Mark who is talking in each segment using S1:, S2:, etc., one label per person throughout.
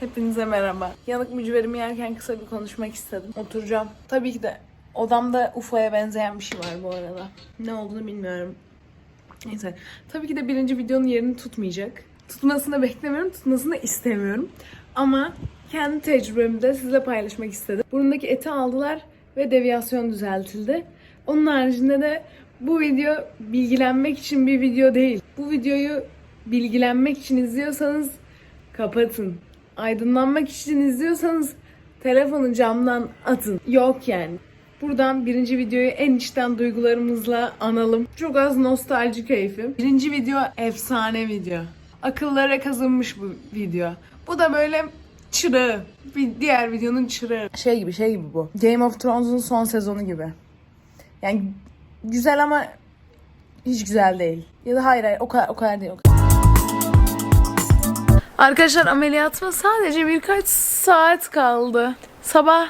S1: Hepinize merhaba. Yanık mücverimi yerken kısa bir konuşmak istedim. Oturacağım. Tabii ki de odamda UFO'ya benzeyen bir şey var bu arada. Ne olduğunu bilmiyorum. Neyse. Tabii ki de birinci videonun yerini tutmayacak. Tutmasını beklemiyorum, tutmasını istemiyorum. Ama kendi tecrübemi de sizinle paylaşmak istedim. Burundaki eti aldılar ve deviyasyon düzeltildi. Onun haricinde de bu video bilgilenmek için bir video değil. Bu videoyu bilgilenmek için izliyorsanız kapatın. Aydınlanmak için izliyorsanız telefonu camdan atın. Yok yani. Buradan birinci videoyu en içten duygularımızla analım. Çok az nostalji keyfi. Birinci video efsane video. Akıllara kazınmış bu video. Bu da böyle çırağı. Bir diğer videonun çırağı. Şey gibi şey gibi bu. Game of Thrones'un son sezonu gibi. Yani güzel ama hiç güzel değil. Ya da hayır hayır o kadar, o kadar değil. O kadar. Arkadaşlar ameliyatıma sadece birkaç saat kaldı. Sabah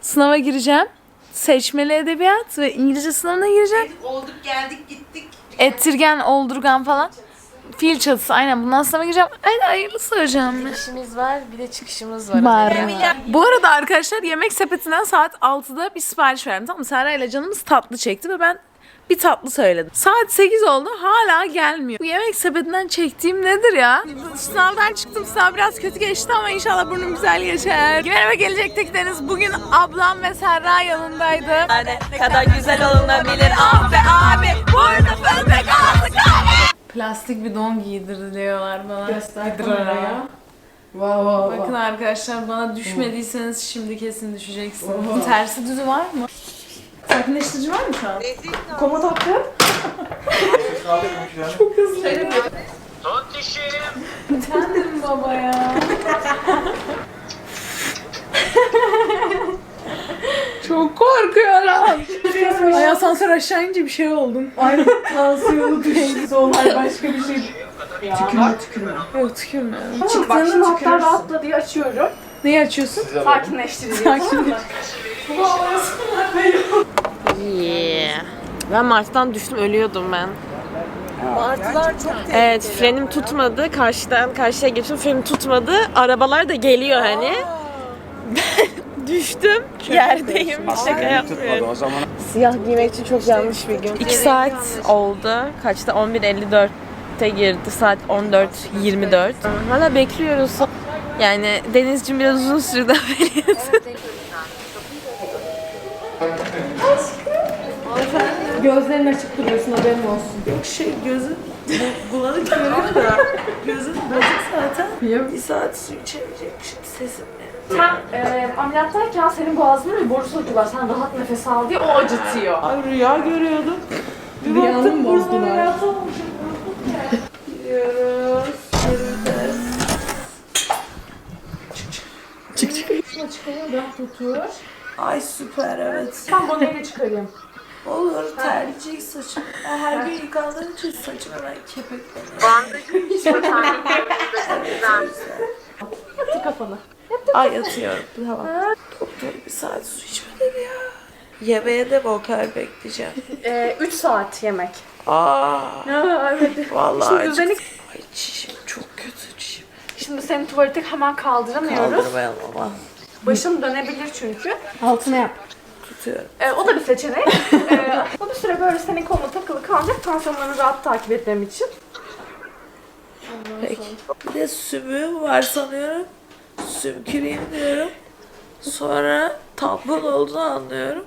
S1: sınava gireceğim. Seçmeli edebiyat ve İngilizce sınavına gireceğim.
S2: Olduk geldik gittik.
S1: Ettirgen, oldurgan falan. Fil çatısı aynen bundan sınava gireceğim. Hadi hayırlısı hocam.
S3: İşimiz var bir de çıkışımız var.
S1: Var. Bu arada arkadaşlar yemek sepetinden saat 6'da bir sipariş verdim. Tamam mı? Serra ile canımız tatlı çekti ve ben bir tatlı söyledim. Saat 8 oldu hala gelmiyor. Bu yemek sepetinden çektiğim nedir ya? Sınavdan çıktım. Sınav biraz kötü geçti ama inşallah burnum güzel geçer. Merhaba gelecekteki Deniz. Bugün ablam ve Serra yanındaydı.
S2: Ne kadar güzel olunabilir ah be abi. Burada fındık ağzı
S1: Plastik bir don giydiriliyorlar bana.
S3: Göster kameraya. Wow wow
S1: Bakın arkadaşlar bana düşmediyseniz şimdi kesin düşeceksiniz. Tersi düzü var mı? Sakinleştirici var mı şu an?
S3: Komut hakkı.
S1: Efendim baba ya. Çok korkuyorum. Ay asansör aşağı ince bir şey oldum.
S3: Ay tansiyonu düştü. Onlar başka bir şey. Tükürme tükürme.
S1: Yok tükürme.
S3: Şimdi hatta rahatla diye açıyorum.
S1: Neyi açıyorsun?
S3: Sakinleştirici.
S1: Sakin.
S4: Yeah. Ben Martı'dan düştüm ölüyordum ben.
S2: Martılar çok
S4: Evet frenim tutmadı. Karşıdan karşıya geçtim frenim tutmadı. Arabalar da geliyor hani. Düştüm. Yerdeyim. Şaka yapmıyorum.
S5: o zaman.
S4: Siyah giymek için çok yanlış bir gün. 2 saat oldu. Kaçta? 11.54'te girdi. Saat 14.24. Hala bekliyoruz. Yani Denizciğim biraz uzun sürdü ameliyat.
S3: Gözlerin açık duruyorsun haberin olsun.
S2: şey gözüm bu- bulanık görüyor da gözüm bozuk zaten. Bir saat su içemeyecekmişim sesim.
S3: Sen e, ameliyattayken senin boğazına bir boru sokuyorlar. Sen rahat nefes al diye o acıtıyor.
S2: Ay rüya görüyordum. Bir
S3: Rüyanı
S2: baktım
S3: mı
S2: burnum
S3: bozdular?
S2: ameliyat olmuşum. Gidiyoruz. Yürüdüz.
S3: Şuna çıkarıyor rahat otur.
S2: Ay süper evet.
S3: Ben bunu neyle çıkarayım?
S2: Olur terleyecek saçım. Ben her gün yıkandığım için saçım hemen kepekleniyor.
S3: Tut kafanı.
S2: Ay atıyorum. Tamam. Doktor bir saat su içme dedi ya. Yemeğe de kadar bekleyeceğim?
S3: 3 saat yemek.
S2: Aa,
S3: evet.
S2: vallahi
S3: Şimdi
S2: acıktım.
S3: düzenik.
S2: Ay çişim çok kötü çişim.
S3: Şimdi senin tuvaleti hemen kaldıramıyoruz.
S2: Kaldırmayalım ama.
S3: Başın dönebilir çünkü. Altına yap.
S2: Tutuyorum.
S3: Ee, o da bir seçenek. ee, bu bir süre böyle senin koluna takılı kalacak tansiyonlarını rahat takip etmem için.
S2: Peki. Bir de sümüğüm var sanıyorum. Sümküreyim diyorum. Sonra tampon olduğunu anlıyorum.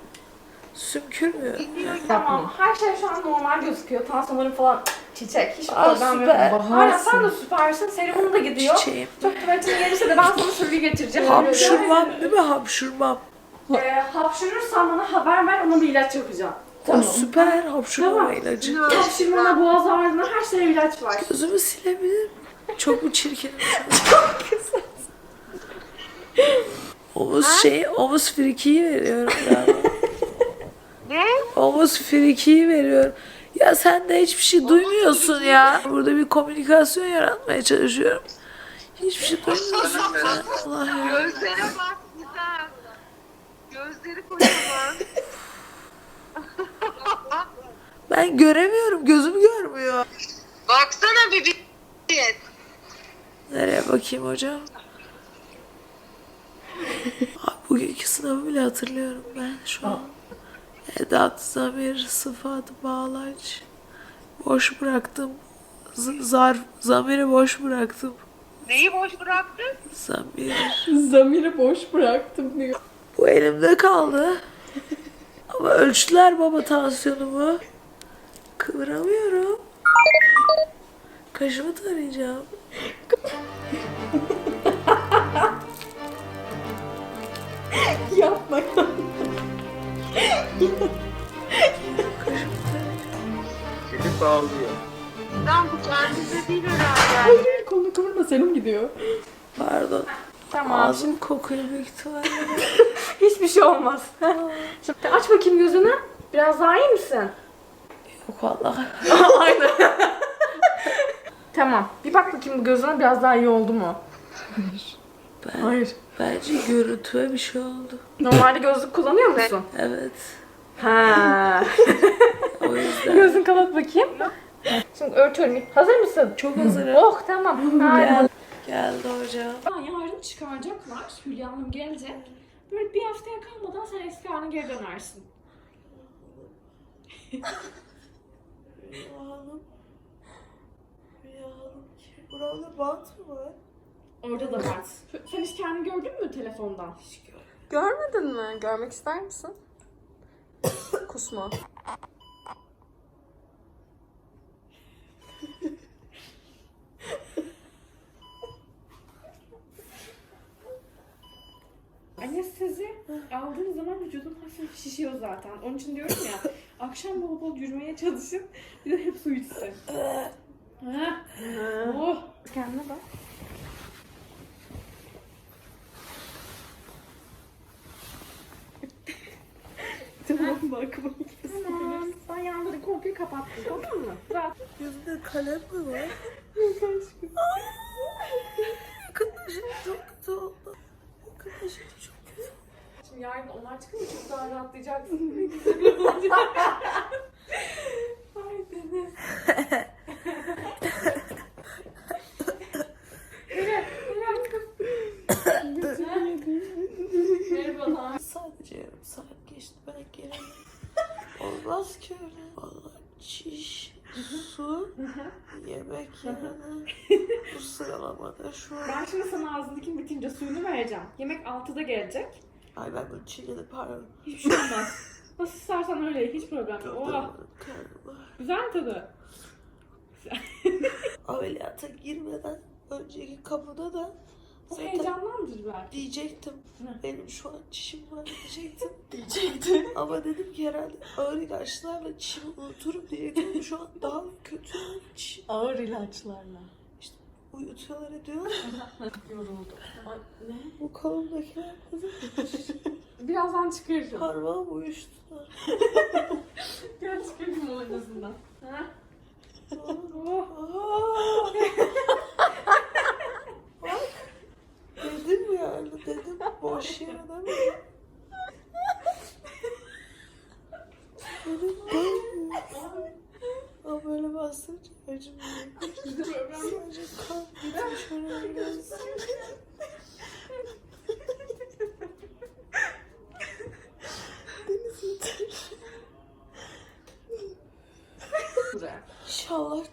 S2: Sümkürmüyor.
S3: Tamam. Her şey şu an normal gözüküyor. Tansiyonların falan çiçek. Hiç
S2: Aa,
S3: problem
S2: süper.
S3: yok. Aynen sen de süpersin. Serumun da gidiyor.
S2: Çiçeğim.
S3: Çok tuvaletin gelirse de ben sana sürgü getireceğim.
S2: Hapşurmam değil mi? Hapşurmam.
S3: Ee, hapşırırsan bana haber ver. Ona bir ilaç yapacağım.
S2: O süper hapşurmama
S3: Tamam.
S2: ilacı.
S3: Hapşırmana, boğaz ağrına her şeye ilaç var.
S2: Gözümü silebilir miyim? Çok mu çirkin? Omuz şey, omuz frikiyi veriyorum galiba. ne? Omuz frikiyi veriyorum. Ya sen de hiçbir şey duymuyorsun ya. Burada bir komünikasyon yaratmaya çalışıyorum. Hiçbir şey duymuyorsun sen. Allah ya.
S6: Gözlere bak. Gözleri kocaman.
S2: Ben göremiyorum. Gözüm görmüyor.
S6: Baksana bir bir.
S2: Nereye bakayım hocam? Abi bugünkü sınavı bile hatırlıyorum ben şu an. Edat, zamir, sıfat, bağlaç. Boş bıraktım. Z- zarf, zamiri boş bıraktım.
S6: Neyi boş bıraktın?
S2: Zamir.
S1: Zamiri boş bıraktım diyor.
S2: Bu elimde kaldı. Ama ölçtüler baba tansiyonumu. Kıvıramıyorum. Kaşımı tarayacağım.
S3: Yapma.
S5: Elif ağlıyor.
S6: Lan bu kendinde değil herhalde.
S1: Kolunu kıvırma senin gidiyor.
S2: Pardon.
S3: Tamam.
S2: Ağzım kokuyor büyük ihtimalle.
S3: Hiçbir şey olmaz. Şimdi aç bakayım gözünü. Biraz daha iyi misin?
S2: Yok vallahi.
S3: Aynen. tamam. Bir bak bakayım gözüne biraz daha iyi oldu mu?
S2: Ben,
S3: Hayır.
S2: Bence görüntüme bir şey oldu.
S3: Normalde gözlük kullanıyor musun?
S2: Evet.
S3: Ha.
S2: O yüzden.
S3: Gözünü kapat bakayım. Şimdi örtüyorum. Hazır mısın?
S2: Çok hazırım.
S3: Oh tamam. Harika.
S2: Geldi hocam.
S3: Yarın çıkaracaklar. Hülya Hanım gelecek. Böyle bir haftaya kalmadan sen eski haline geri dönersin.
S2: Rüyalım. Rüyalım ki. Buramda bant mı var?
S3: Orada da var. Sen hiç kendini gördün mü telefondan?
S2: Hiç görmedim.
S4: Görmedin mi? Görmek ister misin? Kusma.
S3: Anestezi aldığın zaman vücudun hafif şişiyor zaten. Onun için diyorum ya akşam bol bol yürümeye çalışın. Bir de hep su içsin. Ha? Oh. Kendine bak.
S1: Tamam bak bak.
S3: Tamam. Ben yanları komple kapattım tamam mı? Rahat.
S2: Yüzünde kalem mi var? Arkadaşım çok kötü oldu. Arkadaşım çok.
S3: Şimdi yarın onlar çıkınca çok daha rahatlayacaksın. Ay Deniz. Evet, evet. Merhabalar.
S2: Sadece yarım ben gelemedim. Olmaz ki öyle. Çiş, su, yemek yani. Bu sıralamada şu an.
S3: Ben şimdi sana ağzındaki bitince suyunu vereceğim. Yemek 6'da gelecek.
S2: Ay ben bunu çiğnedim pardon.
S3: Hiçbir şey olmaz. Nasıl istersen öyle, hiç problem yok. Güzel mi tadı?
S2: Ameliyata girmeden önceki kapıda da
S3: O
S2: zaten
S3: heyecanlandır belki.
S2: diyecektim.
S3: Hı.
S2: Benim şu an çişim var diyecektim. diyecektim. Ama dedim ki herhalde ağır ilaçlarla çişimi unuturum diyecektim. Şu an daha kötü çişim.
S1: Ağır ilaçlarla.
S2: Uyutuyorlar ediyorlar.
S3: Yoruldu. Ay, ne?
S2: Bu kolumdakiler
S3: Birazdan çıkarırım.
S2: parmağım uyuştular.
S3: Gel çıkarayım o en azından. Ha?
S2: Dedim yani dedim. Boş yere demedim. Dedim koymuyor. Ama bastırınca acımıyor. Sadece kan gitmiş oraya biraz.
S3: Buraya.
S2: İnşallah.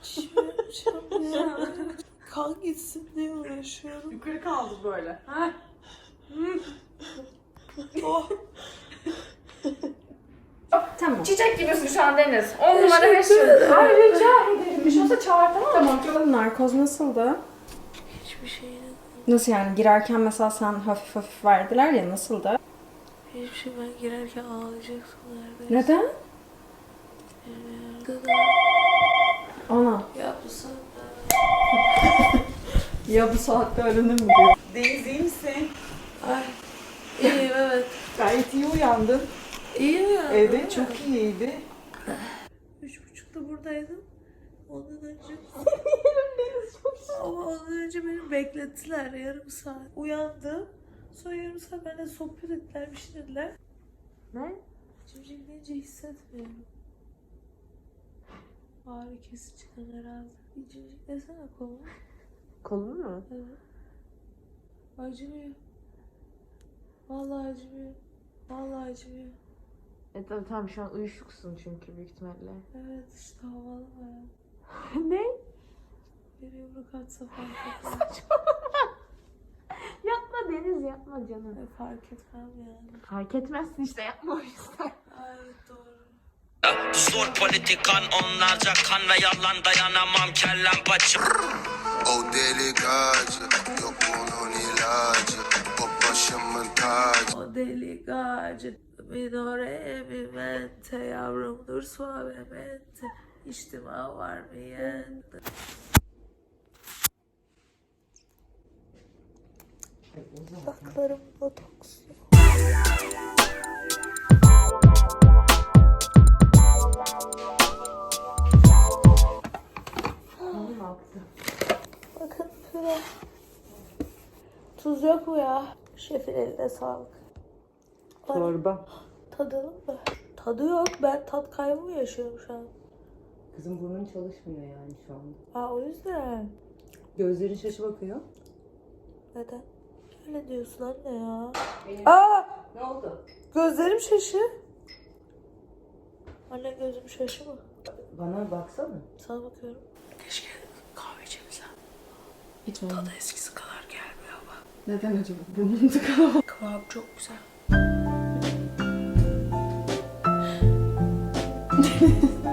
S2: Kan gitsin diye uğraşıyorum.
S3: Yukarı kaldı böyle. Ha?
S2: Oh.
S3: Tamam. Çiçek gibisin şu an Deniz. 10 numara 5 yıldız. Ay rica ederim. Bir şey olsa çağır tamam mı?
S7: Tamam. Narkoz nasıldı?
S2: Hiçbir şey yok.
S7: Nasıl yani girerken mesela sen hafif hafif verdiler ya nasıldı?
S2: Hiçbir şey ben girerken ağlayacaksın neredeyse.
S7: Neden?
S2: Bilmiyorum.
S7: Ana.
S2: Ya bu sen
S7: Ya bu saatte ölünür mü diyor.
S1: Deniz iyi misin?
S2: Ay. İyiyim evet.
S1: Gayet iyi uyandın.
S2: İyi mi?
S1: Evet çok iyiydi.
S2: Üç buçukta buradaydım. Ondan önce... Ama ondan önce beni beklettiler yarım saat. Uyandım. Sonra yarım saat benimle sohbet ettiler, bir şey dediler.
S7: Ne?
S2: Cimcimleyince hissetmiyorum. Ağrı kesici kan herhalde. Bir cimciklesene kolumu.
S7: Kolun mu?
S2: Evet. Acımıyor. Vallahi acımıyor. Vallahi acımıyor.
S4: E tamam, şu an uyuşuksun çünkü büyük ihtimalle.
S2: Evet işte havalı baya.
S4: ne?
S2: Bir yumruk atsa fark etmez.
S4: Yapma Deniz yapma canım.
S2: E, fark etmem yani.
S4: Fark etmezsin işte yapma o yüzden.
S2: Ay doğru.
S8: Zor politikan onlarca kan ve yalan dayanamam kellem paça
S9: O deli gacı Yok bunun ilacı O başımın tacı
S2: O deli gacı minore mi mente yavrum dur suavemente İçtima var mı yente Baklarım botoks Bakın püre. Tuz yok mu ya? Şefin eline sağlık.
S10: Çorba.
S2: Tadalım mı? Tadı yok. Ben tat kaybı mı yaşıyorum şu an?
S10: Kızım burnun çalışmıyor yani şu anda.
S2: Aa o yüzden.
S10: Gözlerin şaşı bakıyor.
S2: Neden? Öyle diyorsun anne ya. Aa!
S10: Ne oldu?
S2: Gözlerim şaşı. Anne gözüm şaşı mı?
S10: Bana baksana.
S2: Sana bakıyorum. Keşke kahve içebilsem.
S10: Hiç
S2: Tadı eskisi kadar gelmiyor ama.
S10: Neden acaba? Burnun tıkalı.
S2: Kıvam çok güzel.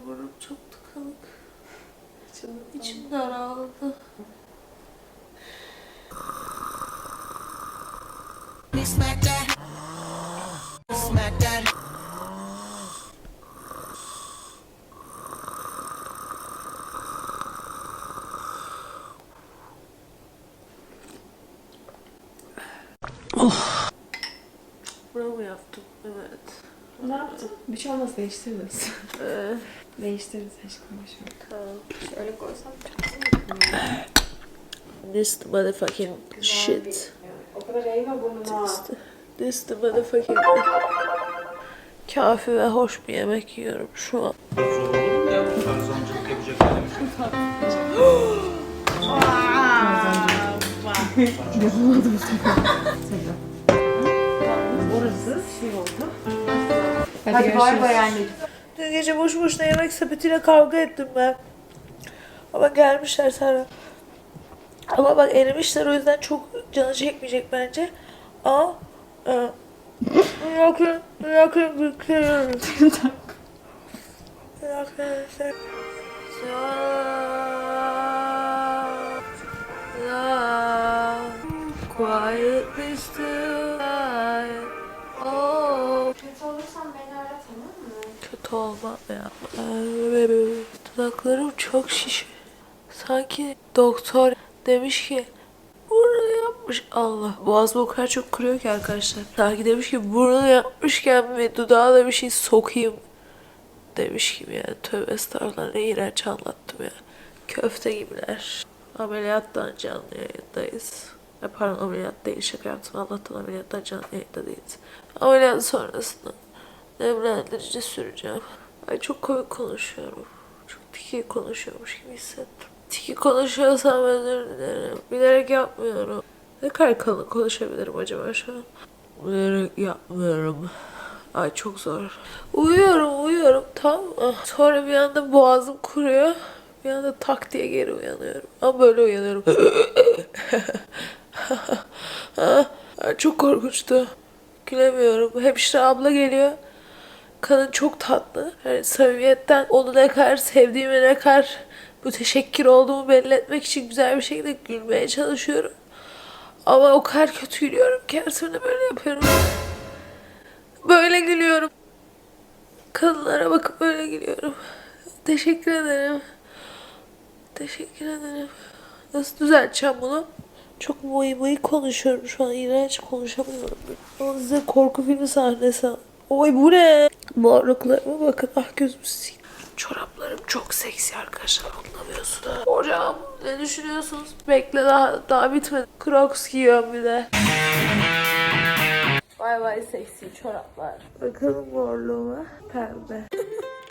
S2: Ay burnum çok tıkanık. İçim daraldı. Bravo yaptım. Evet.
S7: Ne yaptın? Bir şey olmaz değiştiririz.
S2: Ee,
S7: değiştiririz aşkım boşver.
S2: tamam.
S7: Şöyle koysam
S2: This the motherfucking shit.
S7: O kadar eğme burnuna.
S2: This the motherfucking... Kafi ve hoş bir yemek yiyorum şu an.
S5: Tarzamcılık yapacak yok.
S10: Orası şey oldu.
S7: Hadi,
S10: Hadi bay bay anneciğim.
S2: Dün gece boş boşuna yemek sepetiyle kavga ettim ben. Ama gelmişler sana. Ama bak erimişler o yüzden çok canı çekmeyecek bence. Ama e, yakın, yakın büyüklerim. Yakın, Quietly still
S7: Kötü
S2: olmam ya. Ay, Dudaklarım çok şişiyor. Sanki doktor demiş ki burnu yapmış Allah. Boğazımı o kadar çok kırıyor ki arkadaşlar. Sanki demiş ki burnu yapmışken ve dudağa da bir şey sokayım demiş gibi yani. Tövbe estağfurullah ne iğrenç anlattım ya. Köfte gibiler. Ameliyattan canlı yayındayız. Ay, Pardon ameliyat değil şaka yaptım. Allah'tan ameliyattan canlı yayında değiliz. Ameliyat sonrasında nemlendirici süreceğim. Ay çok komik konuşuyorum. Çok tiki konuşuyormuş gibi hissettim. Tiki konuşuyorsam özür dilerim. Bilerek yapmıyorum. Ne kadar kalın konuşabilirim acaba şu an? Bilerek yapmıyorum. Ay çok zor. Uyuyorum uyuyorum tam. Sonra bir anda boğazım kuruyor. Bir anda tak diye geri uyanıyorum. Ama böyle uyanıyorum. Ay, çok korkunçtu. Gülemiyorum. Hemşire abla geliyor. Kadın çok tatlı. Yani samimiyetten onu ne kadar sevdiğimi ne kadar müteşekkir olduğumu belli etmek için güzel bir şekilde gülmeye çalışıyorum. Ama o kadar kötü gülüyorum ki her böyle yapıyorum. Böyle gülüyorum. Kadınlara bakıp böyle gülüyorum. Teşekkür ederim. Teşekkür ederim. Nasıl düzelteceğim bunu? Çok mıy mıy konuşuyorum şu an. iğrenç konuşamıyorum. Ama size korku filmi sahnesi. Oy bu ne? Morluklarıma bakın. Ah gözüm sikti. Çoraplarım çok seksi arkadaşlar anlamıyorsunuz. Hocam ne düşünüyorsunuz? Bekle daha, daha bitmedi. Crocs giyiyorum bir de.
S1: Vay vay seksi çoraplar.
S2: Bakalım morluğuma. Pembe.